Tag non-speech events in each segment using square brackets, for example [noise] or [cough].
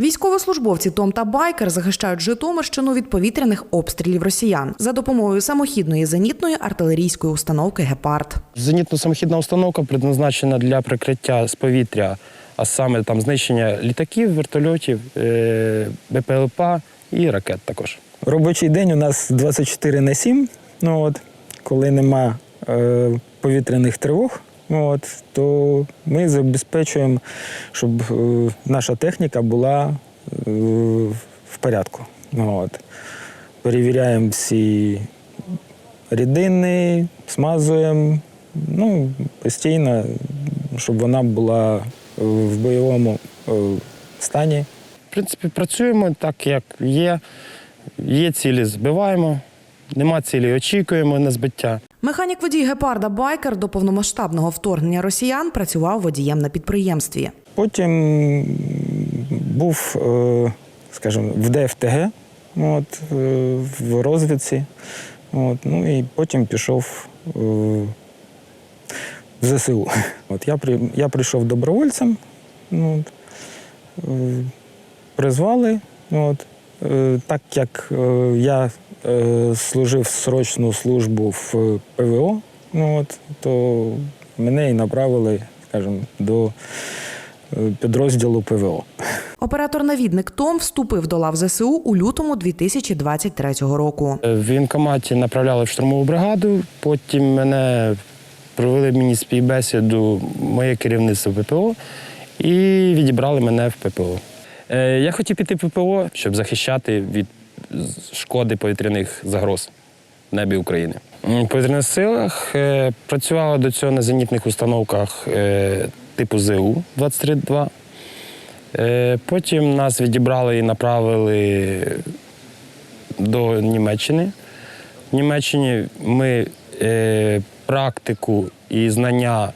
Військовослужбовці Том та Байкер захищають Житомирщину від повітряних обстрілів росіян за допомогою самохідної зенітної артилерійської установки Гепард. Зенітно-самохідна установка предназначена для прикриття з повітря, а саме там знищення літаків, вертольотів, е, БПЛП і ракет також. Робочий день у нас 24 на 7. Ну, от, коли нема е, повітряних тривог, от, то ми забезпечуємо, щоб е, наша техніка була е, в порядку. От. Перевіряємо всі рідини, смазуємо, ну, постійно, щоб вона була е, в бойовому стані. В принципі, працюємо так, як є. Є цілі, збиваємо, нема цілі, очікуємо на збиття. Механік водій гепарда Байкер до повномасштабного вторгнення росіян працював водієм на підприємстві. Потім був, е, скажімо, в ДФТГ от, е, в розвідці. От, ну і потім пішов е, в ЗСУ. От, я, я прийшов добровольцем, от, призвали. От, так як е, я е, служив срочну службу в ПВО, ну, от, то мене і направили, скажімо, до е, підрозділу ПВО. Оператор-навідник Том вступив до лав ЗСУ у лютому 2023 року. Е, В воєнкоматі направляли в штурмову бригаду, потім мене провели мені співбесіду моє керівництво ППО і відібрали мене в ППО. Е, Я хотів піти ППО, щоб захищати від шкоди повітряних загроз в небі України. В повітряних силах е, працювала до цього на зенітних установках е, типу ЗУ-23-2. Е, Потім нас відібрали і направили до Німеччини. В Німеччині ми практику і знання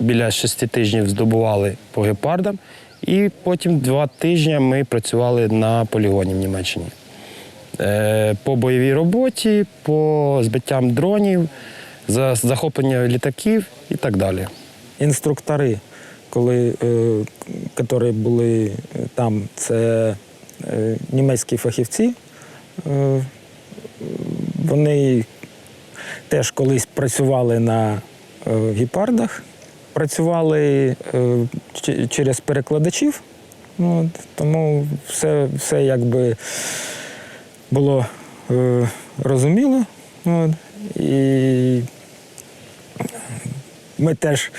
біля шести тижнів здобували по гепардам, і потім два тижні ми працювали на полігоні в Німеччині. Е, по бойовій роботі, по збиттям дронів, за захоплення літаків і так далі. інструктори, коли, е, які були там, це е, німецькі фахівці. Е, вони теж колись працювали на е, гепардах, працювали е, через перекладачів. Ну, от, тому все, все якби було е, розуміло. От, і ми теж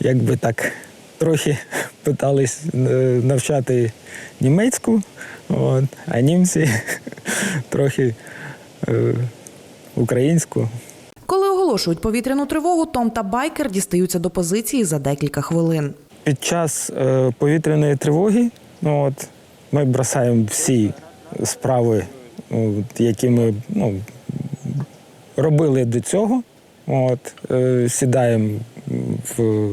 якби так трохи [laughs] питались е, навчати німецьку, от, а німці [laughs] трохи е, українську. Оголошують повітряну тривогу, Том та Байкер дістаються до позиції за декілька хвилин. Під час е, повітряної тривоги ну, от, ми бросаємо всі справи, от, які ми ну, робили до цього. От, е, сідаємо в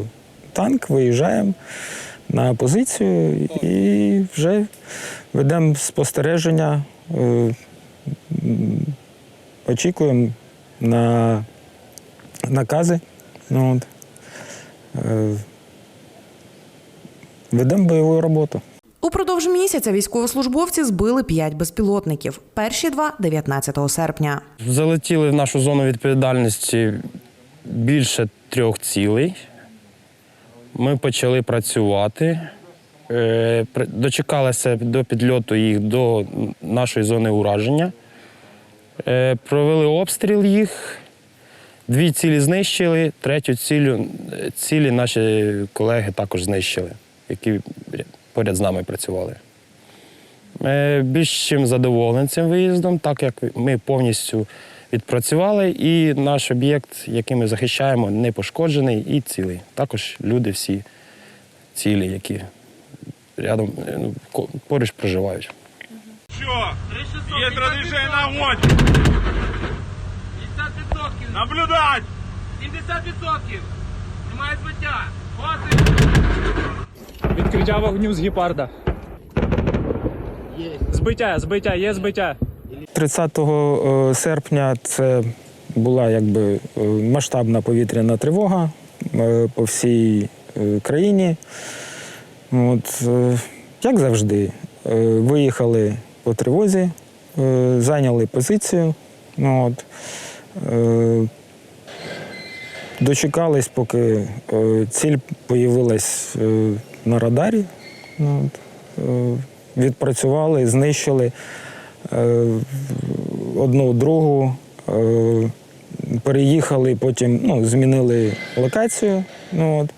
танк, виїжджаємо на позицію і вже ведемо спостереження, е, очікуємо на накази. Ну, от. Е, Ведемо бойову роботу. Упродовж місяця військовослужбовці збили п'ять безпілотників. Перші два 19 серпня. Залетіли в нашу зону відповідальності більше трьох цілей. Ми почали працювати. Е, Дочекалися до підльоту їх до нашої зони ураження. Е, Провели обстріл їх. Дві цілі знищили, третю цілю, цілі наші колеги також знищили, які поряд з нами працювали. Е, Більш чим задоволений цим виїздом, так як ми повністю відпрацювали, і наш об'єкт, який ми захищаємо, не пошкоджений і цілий. Також люди всі цілі, які рядом е, ну, поруч проживають. Що? Є огонь! 50%! Наблюдать! 70%! Немає збиття! Хватить! Відкриття вогню з гепарда. Збиття, збиття, є збиття. 30 е, серпня це була якби е, масштабна повітряна тривога е, по всій країні. От, як завжди, виїхали по тривозі, зайняли позицію. Ну, от, дочекались, поки е, ціль появилась е, на радарі. Ну, е, відпрацювали, знищили е, одну другу, е, переїхали, потім ну, змінили локацію. Ну, от,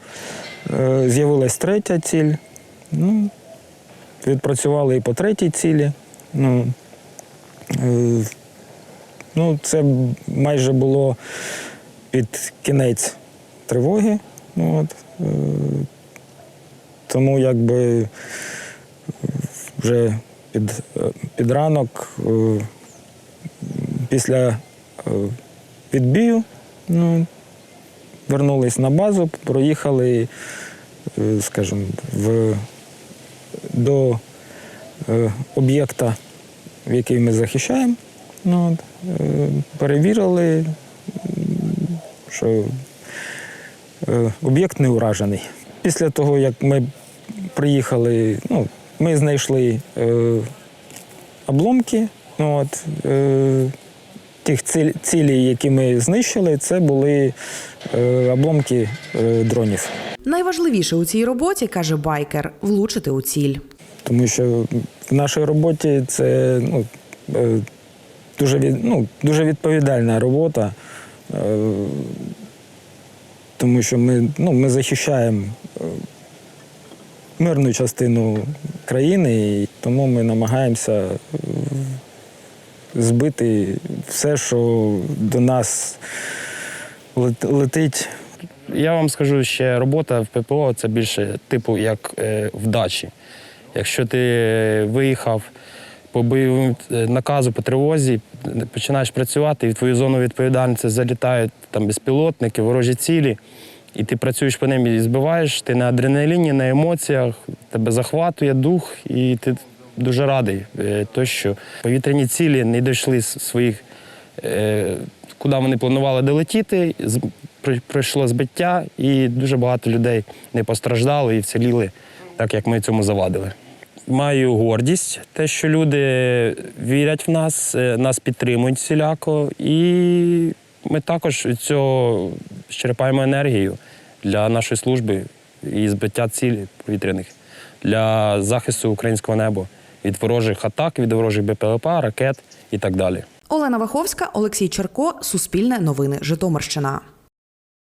е, з'явилась третя ціль. Ну, відпрацювали і по третій цілі. Ну, е, ну, це майже було під кінець тривоги. Ну, от, е, тому якби вже під, е, під ранок, е, після відбію, ну, вернулись на базу, проїхали, скажімо, в, до об'єкта, який ми захищаємо. Ну, е, перевірили, що е, об'єкт не уражений. Після того, як ми приїхали, ну, ми знайшли е, обломки. Ну, от, е, тих цілей, які ми знищили, це були е, обломки е, дронів. Найважливіше у цій роботі каже байкер влучити у ціль. Тому що в нашій роботі це ну, е, дуже, від, ну, дуже відповідальна робота, е, тому що ми, ну, ми захищаємо е, мирну частину країни, і тому ми намагаємося збити все, що до нас летить. Я вам скажу, ще робота в ППО це більше типу як е, в. Якщо ти виїхав по бойовому е, наказу по тривозі, починаєш працювати, і в твою зону відповідальності залітають там безпілотники, ворожі цілі, і ти працюєш по ним і збиваєш, ти на адреналіні, на емоціях, тебе захватує дух, і ти дуже радий, е, то, що повітряні цілі не дійшли своїх е, куди вони планували долетіти. Пройшло збиття, і дуже багато людей не постраждали і вціліли, так як ми цьому завадили. Маю гордість, те, що люди вірять в нас, е, нас підтримують всіляко, і ми також від цього черпаємо енергію для нашої служби і збиття цілей повітряних для захисту українського неба від ворожих атак, від ворожих БПЛА, ракет і так далі. Олена Ваховська, Олексій Черко, Суспільне новини, Житомирщина.